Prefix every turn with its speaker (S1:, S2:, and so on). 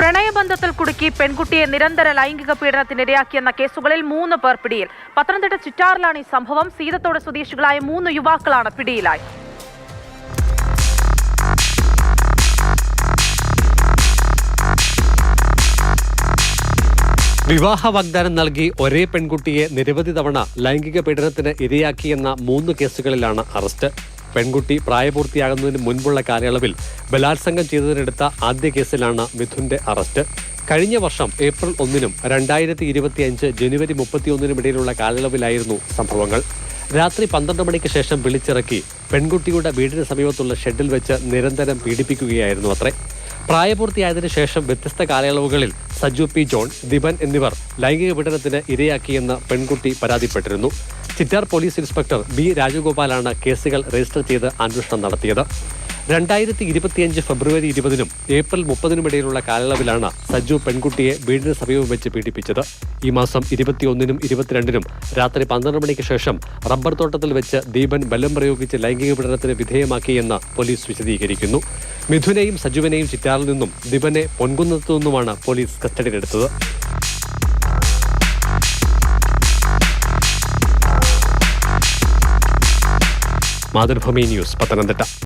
S1: പ്രണയബന്ധത്തിൽ കുടുക്കി പെൺകുട്ടിയെ നിരന്തര ലൈംഗിക പീഡനത്തിനിരയാക്കിയെന്ന കേസുകളിൽ മൂന്ന് പേർ പിടിയിൽ. പത്തനംതിട്ട ചിറ്റാറിലാണ് ഈ സംഭവം. സീതത്തോട് സ്വദേശികളായ മൂന്ന് യുവാക്കളാണ് പിടിയിലായി
S2: വിവാഹ വാഗ്ദാനം നൽകി ഒരേ പെൺകുട്ടിയെ നിരവധി തവണ ലൈംഗിക പീഡനത്തിന് ഇരയാക്കിയെന്ന മൂന്ന് കേസുകളിലാണ് അറസ്റ്റ്. പെൺകുട്ടി പ്രായപൂർത്തിയാകുന്നതിന് മുൻപുള്ള കാലയളവിൽ ബലാത്സംഗം ചെയ്തതിനെടുത്ത ആദ്യ കേസിലാണ് മിഥുന്റെ അറസ്റ്റ്. കഴിഞ്ഞ വർഷം ഏപ്രിൽ ഒന്നിനും രണ്ടായിരത്തി ഇരുപത്തിയഞ്ച് ജനുവരി മുപ്പത്തിയൊന്നിനും ഇടയിലുള്ള കാലയളവിലായിരുന്നു സംഭവങ്ങൾ. രാത്രി പന്ത്രണ്ട് മണിക്ക് ശേഷം വിളിച്ചിറക്കി പെൺകുട്ടിയുടെ വീടിന് സമീപത്തുള്ള ഷെഡിൽ വെച്ച് നിരന്തരം പീഡിപ്പിക്കുകയായിരുന്നു അത്രേ. പ്രായപൂർത്തിയായതിനു ശേഷം വ്യത്യസ്ത കാലയളവുകളിൽ സജു പി ജോൺ ദിപൻ എന്നിവർ ലൈംഗിക പീഡനത്തിന് ഇരയാക്കിയെന്ന് പെൺകുട്ടി പരാതിപ്പെട്ടിരുന്നു. ചിറ്റാർ പോലീസ് ഇൻസ്പെക്ടർ ബി രാജഗോപാലാണ് കേസുകൾ രജിസ്റ്റർ ചെയ്ത് അന്വേഷണം നടത്തിയത്. രണ്ടായിരത്തി ഇരുപത്തിയഞ്ച് ഫെബ്രുവരി ഇരുപതിനും ഏപ്രിൽ മുപ്പതിനും ഇടയിലുള്ള കാലയളവിലാണ് സജു പെൺകുട്ടിയെ വീടിന് സമീപം വെച്ച് പീഡിപ്പിച്ചത്. ഈ മാസം ഇരുപത്തിയൊന്നിനും ഇരുപത്തിരണ്ടിനും രാത്രി പന്ത്രണ്ട് മണിക്ക് ശേഷം റബ്ബർ തോട്ടത്തിൽ വെച്ച് ദീപൻ ബലം പ്രയോഗിച്ച് ലൈംഗിക പീഡനത്തിന് വിധേയമാക്കിയെന്ന് പോലീസ് വിശദീകരിക്കുന്നു. മിഥുനെയും സജുവിനെയും ചിറ്റാറിൽ നിന്നും ദിബനെ പൊൻകുന്നത്തു നിന്നുമാണ് പോലീസ് കസ്റ്റഡിയിലെടുത്തത് മാതൃഭൂമി ന്യൂസ് പത്തനംതിട്ട.